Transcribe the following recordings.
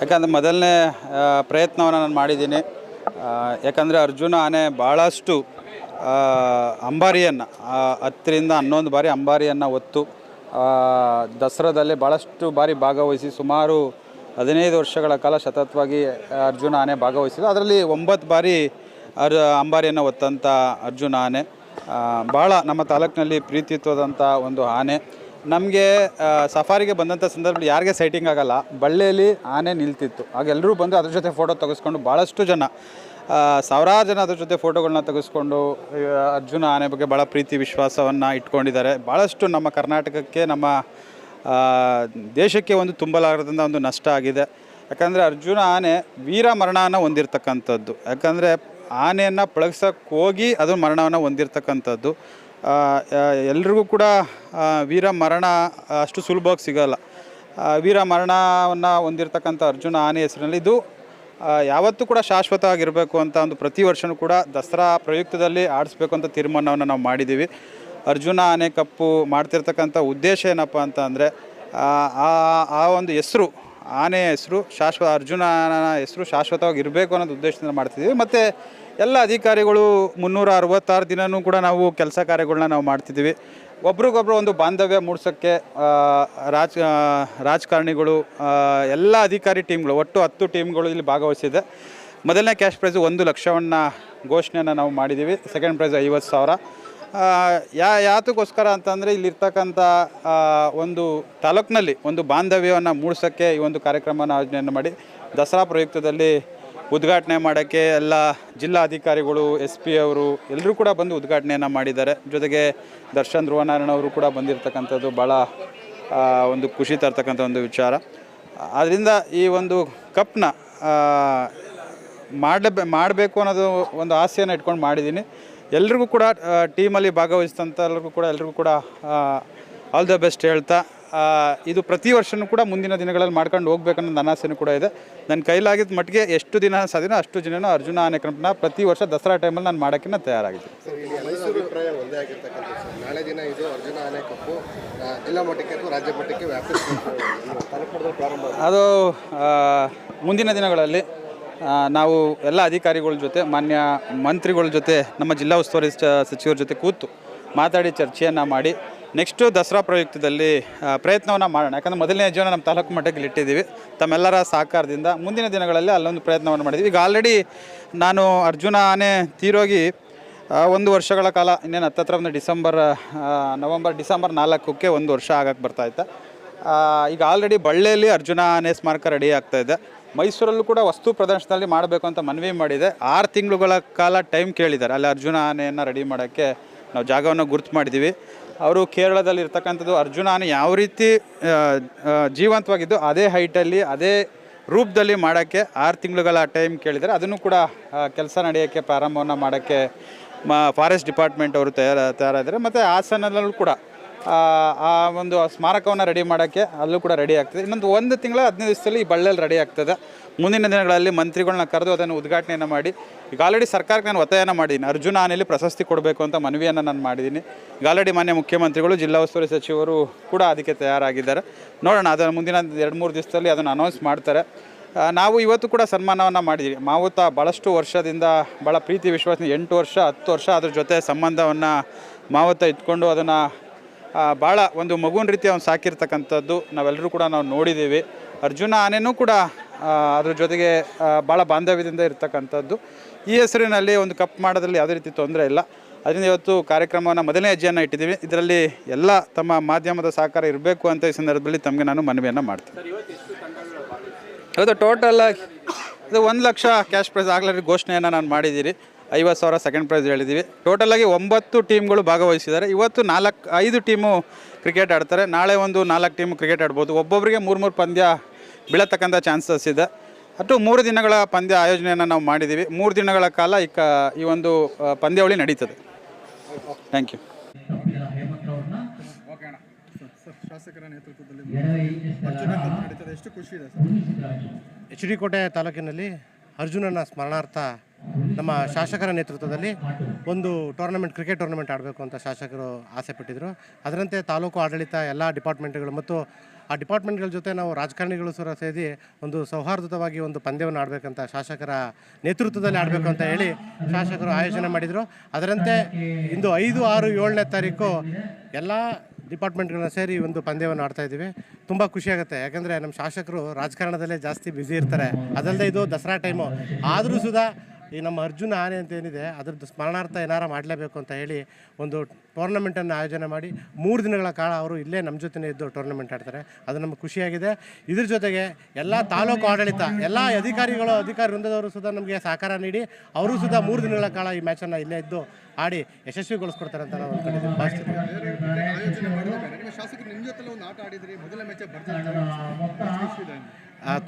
ಯಾಕಂದರೆ ಮೊದಲನೇ ಪ್ರಯತ್ನವನ್ನು ನಾನು ಮಾಡಿದ್ದೀನಿ. ಯಾಕಂದರೆ ಅರ್ಜುನ ಆನೆ ಭಾಳಷ್ಟು ಅಂಬಾರಿಯನ್ನು ಹತ್ತರಿಂದ ಹನ್ನೊಂದು ಬಾರಿ ಅಂಬಾರಿಯನ್ನು ಹೊತ್ತು ಆ, ದಸರಾದಲ್ಲಿ ಭಾಳಷ್ಟು ಬಾರಿ ಭಾಗವಹಿಸಿ ಸುಮಾರು ಹದಿನೈದು ವರ್ಷಗಳ ಕಾಲ ಸತತವಾಗಿ ಅರ್ಜುನ ಆನೆ ಭಾಗವಹಿಸಿದೆ. ಅದರಲ್ಲಿ ಒಂಬತ್ತು ಬಾರಿ ಅರ್ ಅಂಬಾರಿಯನ್ನು ಹೊತ್ತಂಥ ಅರ್ಜುನ ಆನೆ. ಭಾಳ ನಮ್ಮ ತಾಲೂಕಿನಲ್ಲಿ ಪ್ರೀತಿತ್ವದಂಥ ಒಂದು ಆನೆ. ನಮಗೆ ಸಫಾರಿಗೆ ಬಂದಂಥ ಸಂದರ್ಭದಲ್ಲಿ ಯಾರಿಗೆ ಸೈಟಿಂಗ್ ಆಗಲ್ಲ. ಬಳ್ಳಿಯಲ್ಲಿ ಆನೆ ನಿಲ್ತಿತ್ತು. ಆಗ ಎಲ್ಲರೂ ಬಂದು ಅದ್ರ ಜೊತೆ ಫೋಟೋ ತೆಗೆಸ್ಕೊಂಡು ಭಾಳಷ್ಟು ಜನ ಸಾವಿರಾರು ಜನ ಅದ್ರ ಜೊತೆ ಫೋಟೋಗಳನ್ನ ತೆಗೆಸ್ಕೊಂಡು ಅರ್ಜುನ ಆನೆ ಬಗ್ಗೆ ಭಾಳ ಪ್ರೀತಿ, ವಿಶ್ವಾಸವನ್ನು ಇಟ್ಕೊಂಡಿದ್ದಾರೆ. ಭಾಳಷ್ಟು ನಮ್ಮ ಕರ್ನಾಟಕಕ್ಕೆ, ನಮ್ಮ ದೇಶಕ್ಕೆ ಒಂದು ತುಂಬಲಾರದಂಥ ಒಂದು ನಷ್ಟ ಆಗಿದೆ. ಯಾಕಂದರೆ ಅರ್ಜುನ ಆನೆ ವೀರ ಮರಣವನ್ನು ಹೊಂದಿರತಕ್ಕಂಥದ್ದು. ಯಾಕಂದರೆ ಆನೆಯನ್ನು ಪಳಗ್ಸಕ್ಕೆ ಅದು ಮರಣವನ್ನು ಹೊಂದಿರತಕ್ಕಂಥದ್ದು. ಎಲ್ರಿಗೂ ಕೂಡ ವೀರ ಮರಣ ಅಷ್ಟು ಸುಲಭವಾಗಿ ಸಿಗಲ್ಲ. ವೀರ ಮರಣವನ್ನು ಹೊಂದಿರತಕ್ಕಂಥ ಅರ್ಜುನ ಆನೆ ಹೆಸರಿನಲ್ಲಿ ಇದು ಯಾವತ್ತೂ ಕೂಡ ಶಾಶ್ವತ ಆಗಿರಬೇಕು ಅಂತ ಒಂದು ಪ್ರತಿ ವರ್ಷವೂ ಕೂಡ ದಸರಾ ಪ್ರಯುಕ್ತದಲ್ಲಿ ಆಡಿಸ್ಬೇಕು ಅಂತ ತೀರ್ಮಾನವನ್ನು ನಾವು ಮಾಡಿದ್ದೀವಿ. ಅರ್ಜುನ ಆನೆ ಕಪ್ಪು ಮಾಡ್ತಿರ್ತಕ್ಕಂಥ ಉದ್ದೇಶ ಏನಪ್ಪ ಅಂತ ಅಂದರೆ, ಆ ಒಂದು ಹೆಸರು, ಆನೆ ಹೆಸರು ಶಾಶ್ವತ ಅರ್ಜುನನ ಹೆಸರು ಶಾಶ್ವತವಾಗಿ ಇರಬೇಕು ಅನ್ನೋದು ಉದ್ದೇಶದಿಂದ ಮಾಡ್ತಿದ್ದೀವಿ. ಮತ್ತು ಎಲ್ಲ ಅಧಿಕಾರಿಗಳು ಮುನ್ನೂರ ಅರವತ್ತಾರು ದಿನವೂ ಕೂಡ ನಾವು ಕೆಲಸ ಕಾರ್ಯಗಳನ್ನ ನಾವು ಮಾಡ್ತಿದ್ದೀವಿ. ಒಬ್ರಿಗೊಬ್ರು ಒಂದು ಬಾಂಧವ್ಯ ಮೂಡಿಸೋಕ್ಕೆ ರಾಜ ರಾಜಕಾರಣಿಗಳು ಎಲ್ಲ ಅಧಿಕಾರಿ ಟೀಮ್ಗಳು, ಒಟ್ಟು ಹತ್ತು ಟೀಮ್ಗಳು ಇಲ್ಲಿ ಭಾಗವಹಿಸಿದೆ. ಮೊದಲನೇ ಕ್ಯಾಶ್ ಪ್ರೈಸು ಒಂದು ಲಕ್ಷವನ್ನು ಘೋಷಣೆಯನ್ನು ನಾವು ಮಾಡಿದ್ದೀವಿ. ಸೆಕೆಂಡ್ ಪ್ರೈಸ್ ಐವತ್ತು ಸಾವಿರ. ಯಾ, ಯಾತಕ್ಕೋಸ್ಕರ ಅಂತಂದರೆ ಇಲ್ಲಿರ್ತಕ್ಕಂಥ ಒಂದು ತಾಲೂಕಿನಲ್ಲಿ ಒಂದು ಬಾಂಧವ್ಯವನ್ನು ಮೂಡಿಸೋಕ್ಕೆ ಈ ಒಂದು ಕಾರ್ಯಕ್ರಮನ ಆಯೋಜನೆಯನ್ನು ಮಾಡಿ. ದಸರಾ ಪ್ರಯುಕ್ತದಲ್ಲಿ ಉದ್ಘಾಟನೆ ಮಾಡೋಕ್ಕೆ ಎಲ್ಲ ಜಿಲ್ಲಾಧಿಕಾರಿಗಳು, ಎಸ್ ಪಿ ಅವರು ಎಲ್ಲರೂ ಕೂಡ ಬಂದು ಉದ್ಘಾಟನೆಯನ್ನು ಮಾಡಿದ್ದಾರೆ. ಜೊತೆಗೆ ದರ್ಶನ್ ಧ್ರುವನಾರಾಯಣ ಅವರು ಕೂಡ ಬಂದಿರತಕ್ಕಂಥದ್ದು ಭಾಳ ಒಂದು ಖುಷಿ ತರ್ತಕ್ಕಂಥ ಒಂದು ವಿಚಾರ. ಆದ್ದರಿಂದ ಈ ಒಂದು ಕಪ್ನ ಮಾಡಬೇ ಮಾಡಬೇಕು ಅನ್ನೋದು ಒಂದು ಆಸೆಯನ್ನು ಇಟ್ಕೊಂಡು ಮಾಡಿದ್ದೀನಿ. ಎಲ್ರಿಗೂ ಕೂಡ ಟೀಮಲ್ಲಿ ಭಾಗವಹಿಸಿದಂಥ ಎಲ್ರಿಗೂ ಕೂಡ ಎಲ್ರಿಗೂ ಕೂಡ ಆಲ್ ದ ಬೆಸ್ಟ್ ಹೇಳ್ತಾ ಇದು ಪ್ರತಿ ವರ್ಷವೂ ಕೂಡ ಮುಂದಿನ ದಿನಗಳಲ್ಲಿ ಮಾಡ್ಕೊಂಡು ಹೋಗ್ಬೇಕನ್ನೋ ನನ್ನ ಆಸೆನೂ ಕೂಡ ಇದೆ. ನನ್ನ ಕೈಲಾಗಿದ್ದ ಮಟ್ಟಿಗೆ ಎಷ್ಟು ದಿನ ಸಾಧ್ಯನೋ ಅಷ್ಟು ಜನನೂ ಅರ್ಜುನ ಆನೆ ಕ್ರಮನ ಪ್ರತಿ ವರ್ಷ ದಸರಾ ಟೈಮಲ್ಲಿ ನಾನು ಮಾಡೋಕ್ಕಿನ್ನ ನಾನು ತಯಾರಾಗಿದ್ದೀನಿ. ಸರ್ ಇಲ್ಲಿ ಎಲ್ಲರ ಅಭಿಪ್ರಾಯ ಒಂದೇ ಆಗಿರ್ತಕ್ಕಂಥ ಸರ್. ನಾಳೆ ದಿನ ಇದು ಅರ್ಜುನ ಆನೆ ಕಪ್ಪು ಜಿಲ್ಲಾ ಮಟ್ಟಕ್ಕೆ ರಾಜ್ಯ ಮಟ್ಟಕ್ಕೆ ಅದು ಮುಂದಿನ ದಿನಗಳಲ್ಲಿ ನಾವು ಎಲ್ಲ ಅಧಿಕಾರಿಗಳ ಜೊತೆ ಮಾನ್ಯ ಮಂತ್ರಿಗಳ ಜೊತೆ ನಮ್ಮ ಜಿಲ್ಲಾ ಉಸ್ತುವಾರಿ ಸಚಿವರ ಜೊತೆ ಕೂತು ಮಾತಾಡಿ ಚರ್ಚೆಯನ್ನು ಮಾಡಿ ನೆಕ್ಸ್ಟು ದಸರಾ ಪ್ರಯುಕ್ತದಲ್ಲಿ ಪ್ರಯತ್ನವನ್ನು ಮಾಡೋಣ. ಯಾಕಂದರೆ ಮೊದಲನೇ ಜೀವನ ನಮ್ಮ ತಾಲೂಕು ಮಟ್ಟಕ್ಕೆ ಇಟ್ಟಿದ್ದೀವಿ. ತಮ್ಮೆಲ್ಲರ ಸಹಕಾರದಿಂದ ಮುಂದಿನ ದಿನಗಳಲ್ಲಿ ಅಲ್ಲೊಂದು ಪ್ರಯತ್ನವನ್ನು ಮಾಡಿದ್ವಿ ಈಗ ಆಲ್ರೆಡಿ ನಾನು ಅರ್ಜುನ ಆನೆ ತೀರೋಗಿ ಒಂದು ವರ್ಷಗಳ ಕಾಲ, ಇನ್ನೇನು ಹತ್ತತ್ರ ಒಂದು ಡಿಸೆಂಬರ್ ನವಂಬರ್, ಡಿಸೆಂಬರ್ ನಾಲ್ಕಕ್ಕೆ ಒಂದು ವರ್ಷ ಆಗಕ್ಕೆ ಬರ್ತಾ ಇತ್ತು. ಈಗ ಆಲ್ರೆಡಿ ಬಳ್ಳಿಯಲ್ಲಿ ಅರ್ಜುನ ಆನೆ ಸ್ಮಾರಕ ರೆಡಿ ಆಗ್ತಾ ಇದೆ. ಮೈಸೂರಲ್ಲೂ ಕೂಡ ವಸ್ತು ಪ್ರದರ್ಶನದಲ್ಲಿ ಮಾಡಬೇಕು ಅಂತ ಮನವಿ ಮಾಡಿದೆ. ಆರು ತಿಂಗಳುಗಳ ಕಾಲ ಟೈಮ್ ಕೇಳಿದ್ದಾರೆ. ಅಲ್ಲಿ ಅರ್ಜುನ ಆನೆಯನ್ನು ರೆಡಿ ಮಾಡೋಕ್ಕೆ ನಾವು ಜಾಗವನ್ನು ಗುರುತು ಮಾಡಿದ್ದೀವಿ. ಅವರು ಕೇರಳದಲ್ಲಿ ಇರ್ತಕ್ಕಂಥದ್ದು ಅರ್ಜುನ ಆನೆ ಯಾವ ರೀತಿ ಜೀವಂತವಾಗಿದ್ದು ಅದೇ ಹೈಟಲ್ಲಿ ಅದೇ ರೂಪದಲ್ಲಿ ಮಾಡೋಕ್ಕೆ ಆರು ತಿಂಗಳುಗಳ ಟೈಮ್ ಕೇಳಿದರೆ ಅದನ್ನು ಕೂಡ ಕೆಲಸ ನಡೆಯೋಕ್ಕೆ ಪ್ರಾರಂಭವನ್ನು ಮಾಡೋಕ್ಕೆ, ಮಾ ಫಾರೆಸ್ಟ್ ಡಿಪಾರ್ಟ್ಮೆಂಟ್ ಅವರು ತಯಾರ ತಯಾರಾದರೆ ಮತ್ತು ಹಾಸನದಲ್ಲೂ ಕೂಡ ಆ, ಒಂದು ಸ್ಮಾರಕವನ್ನು ರೆಡಿ ಮಾಡೋಕ್ಕೆ ಅಲ್ಲೂ ಕೂಡ ರೆಡಿ ಆಗ್ತದೆ. ಇನ್ನೊಂದು ಒಂದು ತಿಂಗಳ ಹದಿನೈದು ದಿವಸದಲ್ಲಿ ಈ ಬಳ್ಳಲ್ಲಿ ರೆಡಿ ಆಗ್ತದೆ. ಮುಂದಿನ ದಿನಗಳಲ್ಲಿ ಮಂತ್ರಿಗಳನ್ನ ಕರೆದು ಅದನ್ನು ಉದ್ಘಾಟನೆಯನ್ನು ಮಾಡಿ. ಈಗ ಆಲ್ರೆಡಿ ಸರ್ಕಾರಕ್ಕೆ ನಾನು ಒತ್ತಾಯನ ಮಾಡಿದ್ದೀನಿ. ಅರ್ಜುನ ಆನೆಯಲ್ಲಿ ಪ್ರಶಸ್ತಿ ಕೊಡಬೇಕು ಅಂತ ಮನವಿಯನ್ನು ನಾನು ಮಾಡಿದ್ದೀನಿ. ಈಗ ಆಲ್ರೆಡಿ ಮಾನ್ಯ ಮುಖ್ಯಮಂತ್ರಿಗಳು ಜಿಲ್ಲಾ ಉಸ್ತುವಾರಿ ಸಚಿವರು ಕೂಡ ಅದಕ್ಕೆ ತಯಾರಾಗಿದ್ದಾರೆ. ನೋಡೋಣ ಅದನ್ನು ಮುಂದಿನ ಎರಡು ಮೂರು ದಿವಸದಲ್ಲಿ ಅದನ್ನು ಅನೌನ್ಸ್ ಮಾಡ್ತಾರೆ. ನಾವು ಇವತ್ತು ಕೂಡ ಸನ್ಮಾನವನ್ನು ಮಾಡಿದ್ದೀವಿ. ಮಾವುತ ಭಾಳಷ್ಟು ವರ್ಷದಿಂದ ಭಾಳ ಪ್ರೀತಿ ವಿಶ್ವಾಸ ಎಂಟು ವರ್ಷ ಹತ್ತು ವರ್ಷ ಅದ್ರ ಜೊತೆ ಸಂಬಂಧವನ್ನು ಮಾವುತ ಇಟ್ಕೊಂಡು ಅದನ್ನು ಭಾಳ ಒಂದು ಮಗುವಿನ ರೀತಿ ಅವ್ನು ಸಾಕಿರ್ತಕ್ಕಂಥದ್ದು ನಾವೆಲ್ಲರೂ ಕೂಡ ನಾವು ನೋಡಿದ್ದೀವಿ. ಅರ್ಜುನ ಆನೆನೂ ಕೂಡ ಅದ್ರ ಜೊತೆಗೆ ಭಾಳ ಬಾಂಧವ್ಯದಿಂದ ಇರ್ತಕ್ಕಂಥದ್ದು. ಈ ಹೆಸರಿನಲ್ಲಿ ಒಂದು ಕಪ್ ಮಾಡೋದ್ರಲ್ಲಿ ಯಾವುದೇ ರೀತಿ ತೊಂದರೆ ಇಲ್ಲ. ಅದರಿಂದ ಇವತ್ತು ಕಾರ್ಯಕ್ರಮವನ್ನು ಮೊದಲನೇ ಹೆಜ್ಜೆಯನ್ನು ಇಟ್ಟಿದ್ದೀವಿ. ಇದರಲ್ಲಿ ಎಲ್ಲ ತಮ್ಮ ಮಾಧ್ಯಮದ ಸಹಕಾರ ಇರಬೇಕು ಅಂತ ಈ ಸಂದರ್ಭದಲ್ಲಿ ತಮಗೆ ನಾನು ಮನವಿಯನ್ನು ಮಾಡ್ತೀನಿ. ಇವತ್ತು ಟೋಟಲ್ ಆಗಿ ಇದು ಒಂದು ಲಕ್ಷ ಕ್ಯಾಶ್ ಪ್ರೈಸ್ ಆಗಲಾರಿ ಘೋಷಣೆಯನ್ನು ನಾನು ಮಾಡಿದ್ದೀರಿ. ಐವತ್ತು ಸಾವಿರ ಸೆಕೆಂಡ್ ಪ್ರೈಸ್ ಹೇಳಿದ್ದೀವಿ. ಟೋಟಲಾಗಿ ಒಂಬತ್ತು ಟೀಮ್ಗಳು ಭಾಗವಹಿಸಿದ್ದಾರೆ. ಇವತ್ತು ನಾಲ್ಕು ಐದು ಟೀಮು ಕ್ರಿಕೆಟ್ ಆಡ್ತಾರೆ. ನಾಳೆ ಒಂದು ನಾಲ್ಕು ಟೀಮು ಕ್ರಿಕೆಟ್ ಆಡ್ಬೋದು. ಒಬ್ಬೊಬ್ಬರಿಗೆ ಮೂರು ಮೂರು ಪಂದ್ಯ ಬೀಳತಕ್ಕಂಥ ಚಾನ್ಸಸ್ ಇದೆ. ಅಟ್ಟು ಮೂರು ದಿನಗಳ ಪಂದ್ಯ ಆಯೋಜನೆಯನ್ನು ನಾವು ಮಾಡಿದ್ದೀವಿ. ಮೂರು ದಿನಗಳ ಕಾಲ ಈ ಕ ಈ ಒಂದು ಪಂದ್ಯಾವಳಿ ನಡೀತದೆ. ಥ್ಯಾಂಕ್ ಯು ಶಾಸಕರ ನೇತೃತ್ವದಲ್ಲಿ ಎಚ್ ಡಿ ಕೋಟೆ ತಾಲೂಕಿನಲ್ಲಿ ಅರ್ಜುನನ ಸ್ಮರಣಾರ್ಥ ನಮ್ಮ ಶಾಸಕರ ನೇತೃತ್ವದಲ್ಲಿ ಒಂದು ಟೂರ್ನಮೆಂಟ್ ಕ್ರಿಕೆಟ್ ಟೂರ್ನಮೆಂಟ್ ಆಡಬೇಕು ಅಂತ ಶಾಸಕರು ಆಸೆ ಪಟ್ಟಿದ್ರು. ಅದರಂತೆ ತಾಲೂಕು ಆಡಳಿತ ಎಲ್ಲ ಡಿಪಾರ್ಟ್ಮೆಂಟ್ಗಳು ಮತ್ತು ಆ ಡಿಪಾರ್ಟ್ಮೆಂಟ್ಗಳ ಜೊತೆ ನಾವು ರಾಜಕಾರಣಿಗಳು ಸಹ ಸೇರಿ ಒಂದು ಸೌಹಾರ್ದವಾಗಿ ಒಂದು ಪಂದ್ಯವನ್ನು ಆಡಬೇಕಂತ ಶಾಸಕರ ನೇತೃತ್ವದಲ್ಲಿ ಆಡಬೇಕು ಅಂತ ಹೇಳಿ ಶಾಸಕರು ಆಯೋಜನೆ ಮಾಡಿದರು. ಅದರಂತೆ ಇಂದು ಐದು, ಆರು, ಏಳನೇ ತಾರೀಕು ಎಲ್ಲ ಡಿಪಾರ್ಟ್ಮೆಂಟ್ಗಳನ್ನ ಸೇರಿ ಒಂದು ಪಂದ್ಯವನ್ನು ಆಡ್ತಾ ಇದ್ದೀವಿ. ತುಂಬ ಖುಷಿಯಾಗುತ್ತೆ ಯಾಕಂದರೆ ನಮ್ಮ ಶಾಸಕರು ರಾಜಕಾರಣದಲ್ಲೇ ಜಾಸ್ತಿ ಬ್ಯುಸಿ ಇರ್ತಾರೆ. ಅದಲ್ಲದೆ ಇದು ದಸರಾ ಟೈಮು ಆದರೂ ಸುಧಾ ಈ ನಮ್ಮ ಅರ್ಜುನ ಆನೆ ಅಂತ ಏನಿದೆ ಅದ್ರದ್ದು ಸ್ಮರಣಾರ್ಥ ಏನಾರ ಮಾಡಲೇಬೇಕು ಅಂತ ಹೇಳಿ ಒಂದು ಟೂರ್ನಮೆಂಟನ್ನು ಆಯೋಜನೆ ಮಾಡಿ ಮೂರು ದಿನಗಳ ಕಾಲ ಅವರು ಇಲ್ಲೇ ನಮ್ಮ ಜೊತೆನೇ ಇದ್ದು ಟೂರ್ನಮೆಂಟ್ ಆಡ್ತಾರೆ. ಅದು ನಮಗೆ ಖುಷಿಯಾಗಿದೆ. ಇದ್ರ ಜೊತೆಗೆ ಎಲ್ಲ ತಾಲೂಕು ಆಡಳಿತ ಎಲ್ಲ ಅಧಿಕಾರಿಗಳು ಅಧಿಕಾರಿ ವೃಂದದವರು ಸುಧಾ ನಮಗೆ ಸಹಕಾರ ನೀಡಿ ಅವರು ಸುಧಾ ಮೂರು ದಿನಗಳ ಕಾಲ ಈ ಮ್ಯಾಚನ್ನು ಇಲ್ಲೇ ಇದ್ದು ಆಡಿ ಯಶಸ್ವಿಗೊಳಿಸ್ಕೊಡ್ತಾರೆ ಅಂತ ನಾವು ಅಂದ್ಕೊಂಡಿದ್ದೀವಿ ಭಾವಿಸ್ತೀವಿ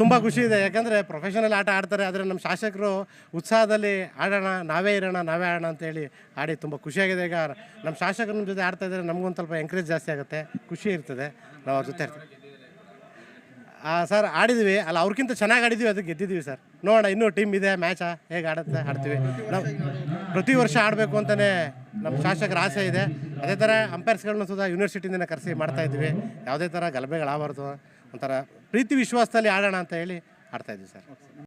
ತುಂಬ ಖುಷಿ ಇದೆ. ಯಾಕಂದರೆ ಪ್ರೊಫೆಷನಲ್ ಆಟ ಆಡ್ತಾರೆ, ಆದರೆ ನಮ್ಮ ಶಾಸಕರು ಉತ್ಸಾಹದಲ್ಲಿ ಆಡೋಣ, ನಾವೇ ಇರೋಣ, ನಾವೇ ಆಡೋಣ ಅಂತೇಳಿ ಆಡಿ ತುಂಬ ಖುಷಿಯಾಗಿದೆ ಈಗ ನಮ್ಮ ಶಾಸಕರ ನಮ್ಮ ಜೊತೆ ಆಡ್ತಾ ಇದ್ದಾರೆ ನಮಗೊಂದು ಸ್ವಲ್ಪ ಎಂಕರೇಜ್ ಜಾಸ್ತಿ ಆಗುತ್ತೆ. ಖುಷಿ ಇರ್ತದೆ. ನಾವು ಅವ್ರ ಜೊತೆ ಇರ್ತೀವಿ ಸರ್ ಆಡಿದ್ವಿ. ಅಲ್ಲ ಅವ್ರಿಗಿಂತ ಚೆನ್ನಾಗಿ ಆಡಿದ್ವಿ, ಅದಕ್ಕೆ ಗೆದ್ದಿದ್ವಿ ಸರ್. ನೋಡೋಣ, ಇನ್ನೂ ಟೀಮ್ ಇದೆ ಮ್ಯಾಚಾ ಹೇಗೆ ಆಡುತ್ತೆ, ಆಡ್ತೀವಿ. ನಾವು ಪ್ರತಿ ವರ್ಷ ಆಡಬೇಕು ಅಂತಲೇ ನಮ್ಮ ಶಾಸಕರ ಆಸೆ ಇದೆ. ಅದೇ ಥರ ಅಂಪೈರ್ಸ್ಗಳನ್ನ ಸುಧಾ ಯೂನಿವರ್ಸಿಟಿಯಿಂದ ಕರೆಸಿ ಮಾಡ್ತಾಯಿದ್ವಿ ಯಾವುದೇ ಥರ ಗಲಭೆಗಳಾಗಬಾರ್ದು, ಒಂಥರ ಪ್ರೀತಿ ವಿಶ್ವಾಸದಲ್ಲಿ ಆಡೋಣ ಅಂತ ಹೇಳಿ ಆಡ್ತಾ ಇದ್ದೀವಿ ಸರ್.